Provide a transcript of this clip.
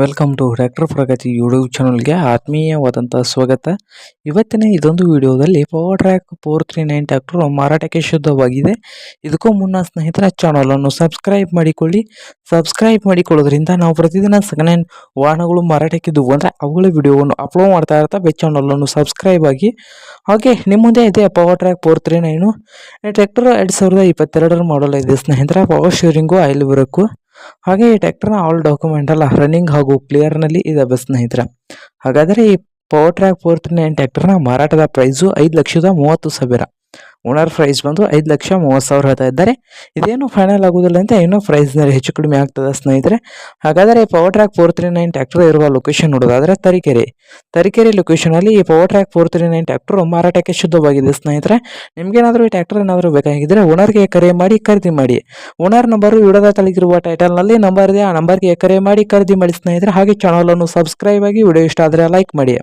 Welcome to tractor Pragati YouTube ಚಾನಲ್ಗೆ ಆತ್ಮೀಯವಾದಂಥ ಸ್ವಾಗತ. ಇವತ್ತಿನ ಇದೊಂದು ವಿಡಿಯೋದಲ್ಲಿ power track four three nine tractor ಮಾರಾಟಕ್ಕೆ ಶುದ್ಧವಾಗಿದೆ. ಇದಕ್ಕೂ ಮುನ್ನ ಸ್ನೇಹಿತರ ಚಾನಲನ್ನು ಸಬ್ಸ್ಕ್ರೈಬ್ ಮಾಡಿಕೊಳ್ಳಿ. ಸಬ್ಸ್ಕ್ರೈಬ್ ಮಾಡಿಕೊಳ್ಳೋದ್ರಿಂದ ನಾವು ಪ್ರತಿದಿನ ಸೆಕೆಂಡ್ ಹ್ಯಾಂಡ್ ವಾಹನಗಳು ಮಾರಾಟಕ್ಕಿದ್ದವು ಅಂದರೆ ಅವುಗಳ ವಿಡಿಯೋವನ್ನು ಅಪ್ಲೋಡ್ ಮಾಡ್ತಾ ಇರ್ತಾ ಚಾನಲನ್ನು ಸಬ್ಸ್ಕ್ರೈಬ್ ಆಗಿ. ಹಾಗೆ ನಿಮ್ಮ ಮುಂದೆ ಇದೆ power track four three nine tractor ಎರಡು ಸಾವಿರದ ಇಪ್ಪತ್ತೆರಡರ ಮಾಡಲ್ ಇದೆ ಸ್ನೇಹಿತರ. ಪವರ್ ಶೇರಿಂಗು ಆಯಿಲ್ ಬರಕು ಹಾಗೆ ಈ ಟ್ರ್ಯಾಕ್ಟರ್ನ ಆಲ್ ಡಾಕ್ಯುಮೆಂಟ್ ಅಲ್ಲ ರನ್ನಿಂಗ್ ಹಾಗೂ ಕ್ಲಿಯರ್ನಲ್ಲಿ ಬಸ್ ಸ್ನೇಹಿತರೆ. ಹಾಗಾದರೆ ಈ power track four three nine ಟ್ರ್ಯಾಕ್ಟರ್ನ ಮಾರಾಟದ ಪ್ರೈಸು ಐದು ಲಕ್ಷದ ಮೂವತ್ತು ಸಾವಿರ. ಓನರ್ ಪ್ರೈಸ್ ಬಂದು ಐದು ಲಕ್ಷ ಮೂವತ್ತು ಸಾವಿರ ಹೇಳ್ತಾ ಇದ್ದಾರೆ. ಇದೇನು ಫೈನಲ್ ಆಗೋದಿಲ್ಲ ಅಂತ ಇನ್ನೂ ಪ್ರೈಸ್ನಲ್ಲಿ ಹೆಚ್ಚು ಕಡಿಮೆ ಆಗ್ತದೆ ಸ್ನೇಹಿತರೆ. ಹಾಗಾದರೆ power track four three nine tractor ಇರುವ ಲೊಕೇಶನ್ ನೋಡೋದಾದರೆ ತರೀಕೆರೆ. ತರೀಕೆರೆ ಲೊಕೇಶನಲ್ಲಿ ಈ power track four three nine tractor ಮಾರಾಟಕ್ಕೆ ಶುದ್ಧವಾಗಿದೆ ಸ್ನೇಹಿತರೆ. ನಿಮಗೇನಾದರೂ ಈ ಟ್ಯಾಕ್ಟರ್ ಏನಾದರೂ ಬೇಕಾಗಿದ್ದರೆ ಓನರ್ಗೆ ಕರೆ ಮಾಡಿ, ಖರೀದಿ ಮಾಡಿ. ಓನರ್ ನಂಬರು ವಿಡೋದ ತಳಗಿರುವ ಟೈಟಲ್ನಲ್ಲಿ ನಂಬರ್ ಇದೆ. ಆ ನಂಬರ್ಗೆ ಕರೆ ಮಾಡಿ, ಖರೀದಿ ಮಾಡಿ ಸ್ನೇಹಿತರೆ. ಹಾಗೆ ಚಾನಲನ್ನು ಸಬ್ಸ್ಕ್ರೈಬ್ ಆಗಿ ವಿಡಿಯೋ ಇಷ್ಟ ಆದರೆ ಲೈಕ್ ಮಾಡಿ.